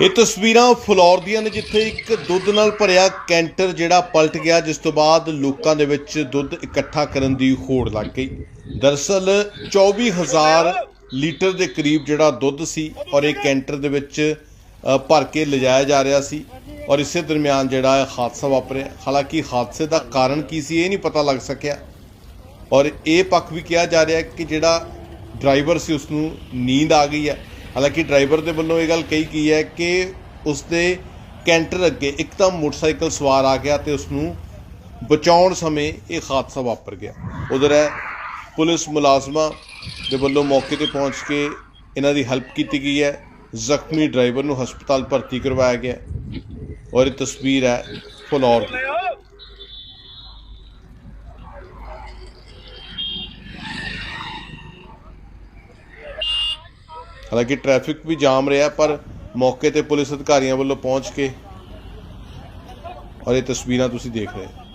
ਇਹ ਤਸਵੀਰਾਂ ਫਲੋਰ ਦੀਆਂ ਨੇ, ਜਿੱਥੇ ਇੱਕ ਦੁੱਧ ਨਾਲ ਭਰਿਆ ਕੈਂਟਰ ਜਿਹੜਾ ਪਲਟ ਗਿਆ, ਜਿਸ ਤੋਂ ਬਾਅਦ ਲੋਕਾਂ ਦੇ ਵਿੱਚ ਦੁੱਧ ਇਕੱਠਾ ਕਰਨ ਦੀ ਹੋੜ ਲੱਗ ਗਈ। ਦਰਅਸਲ 24000 ਲੀਟਰ ਦੇ ਕਰੀਬ ਜਿਹੜਾ ਦੁੱਧ ਸੀ ਔਰ ਇਹ ਕੈਂਟਰ ਦੇ ਵਿੱਚ ਭਰ ਕੇ ਲਿਜਾਇਆ ਜਾ ਰਿਹਾ ਸੀ ਔਰ ਇਸੇ ਦਰਮਿਆਨ ਜਿਹੜਾ ਹਾਦਸਾ ਵਾਪਰਿਆ। ਹਾਲਾਂਕਿ ਹਾਦਸੇ ਦਾ ਕਾਰਨ ਕੀ ਸੀ, ਇਹ ਨਹੀਂ ਪਤਾ ਲੱਗ ਸਕਿਆ। ਔਰ ਇਹ ਪੱਖ ਵੀ ਕਿਹਾ ਜਾ ਰਿਹਾ ਕਿ ਜਿਹੜਾ ਡਰਾਈਵਰ ਸੀ ਉਸ ਨੂੰ ਨੀਂਦ ਆ ਗਈ ਹੈ। ਹਾਲਾਂਕਿ ਡਰਾਈਵਰ ਦੇ ਵੱਲੋਂ ਇਹ ਗੱਲ ਕਹੀ ਗਈ ਹੈ ਕਿ ਉਸ ਦੇ ਕੈਂਟਰ ਅੱਗੇ ਇੱਕਦਮ ਮੋਟਰਸਾਈਕਲ ਸਵਾਰ ਆ ਗਿਆ ਤੇ ਉਸ ਨੂੰ ਬਚਾਉਣ ਸਮੇਂ ਇਹ ਹਾਦਸਾ ਵਾਪਰ ਗਿਆ। ਉਧਰ ਹੈ, ਪੁਲਿਸ ਮੁਲਾਜ਼ਮਾਂ ਦੇ ਵੱਲੋਂ ਮੌਕੇ ਤੇ ਪਹੁੰਚ ਕੇ ਇਹਨਾਂ ਦੀ ਹੈਲਪ ਕੀਤੀ ਗਈ ਹੈ। ਜ਼ਖਮੀ ਡਰਾਈਵਰ ਨੂੰ ਹਸਪਤਾਲ ਭਰਤੀ ਕਰਵਾਇਆ ਗਿਆ ਔਰ ਇਹ ਤਸਵੀਰ ਹੈ, ਫਲੋਰ ਦੀ ਹਾਲਾਂਕਿ ਟ੍ਰੈਫਿਕ ਵੀ ਜਾਮ ਰਿਹਾ, ਪਰ ਮੌਕੇ ਤੇ ਪੁਲਿਸ ਅਧਿਕਾਰੀਆਂ ਵੱਲੋਂ ਪਹੁੰਚ ਕੇ ਔਰ ਇਹ ਤਸਵੀਰਾਂ ਤੁਸੀਂ ਦੇਖ ਰਹੇ ਹੋ।